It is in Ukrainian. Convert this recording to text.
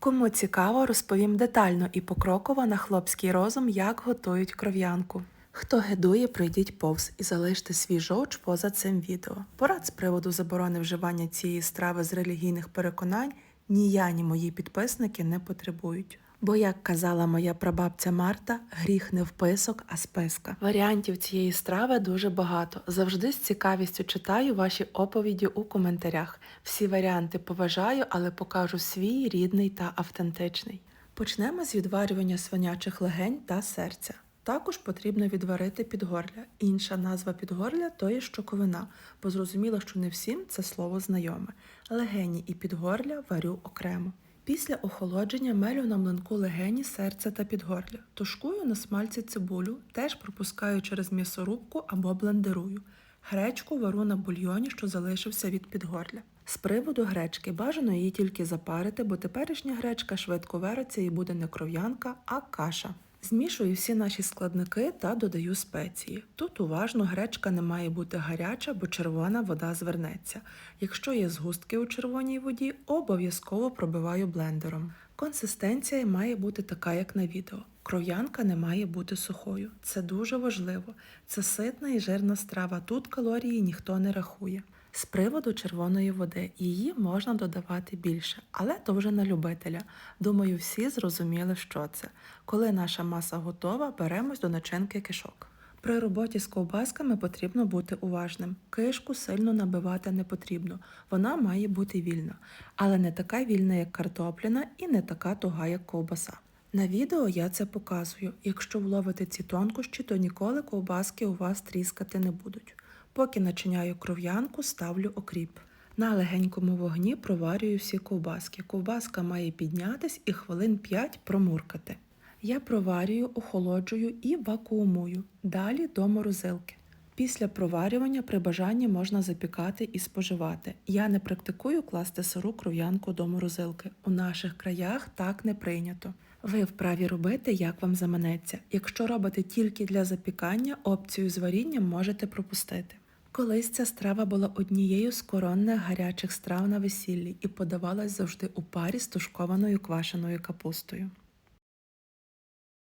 Кому цікаво, розповім детально і покроково на хлопський розум, як готують кров'янку. Хто гедує, пройдіть повз і залиште свій жовч поза цим відео. Порад з приводу заборони вживання цієї страви з релігійних переконань ні я, ні мої підписники не потребують. Бо, як казала моя прабабця Марта, гріх не вписок, а списка. Варіантів цієї страви дуже багато. Завжди з цікавістю читаю ваші оповіді у коментарях. Всі варіанти поважаю, але покажу свій рідний та автентичний. Почнемо з відварювання свинячих легень та серця. Також потрібно відварити підгорля. Інша назва підгорля то є щоковина, бо зрозуміло, що не всім це слово знайоме. Легені і підгорля варю окремо. Після охолодження мелю на млинку легені, серця та підгорля. Тушкую на смальці цибулю, теж пропускаю через м'ясорубку або блендерую. Гречку вару на бульйоні, що залишився від підгорля. З приводу гречки бажано її тільки запарити, бо теперішня гречка швидко вариться і буде не кров'янка, а каша. Змішую всі наші складники та додаю спеції. Тут уважно гречка не має бути гаряча, бо червона вода звернеться. Якщо є згустки у червоній воді, обов'язково пробиваю блендером. Консистенція має бути така, як на відео. Кров'янка не має бути сухою. Це дуже важливо. Це ситна і жирна страва. Тут калорії ніхто не рахує. З приводу червоної води її можна додавати більше, але то вже на любителя. Думаю, всі зрозуміли, що це. Коли наша маса готова, беремось до начинки кишок. При роботі з ковбасками потрібно бути уважним. Кишку сильно набивати не потрібно, вона має бути вільна, але не така вільна, як картопляна, і не така туга, як ковбаса. На відео я це показую. Якщо вловите ці тонкощі, то ніколи ковбаски у вас тріскати не будуть. Поки начиняю кров'янку, ставлю окріп. На легенькому вогні проварюю всі ковбаски. Ковбаска має піднятись і хвилин 5 промуркати. Я проварюю, охолоджую і вакуумую. Далі до морозилки. Після проварювання при бажанні можна запікати і споживати. Я не практикую класти сиру кров'янку до морозилки. У наших краях так не прийнято. Ви вправі робити, як вам заманеться. Якщо робите тільки для запікання, опцію з варінням можете пропустити. Колись ця страва була однією з коронних гарячих страв на весіллі і подавалась завжди у парі з тушкованою квашеною капустою.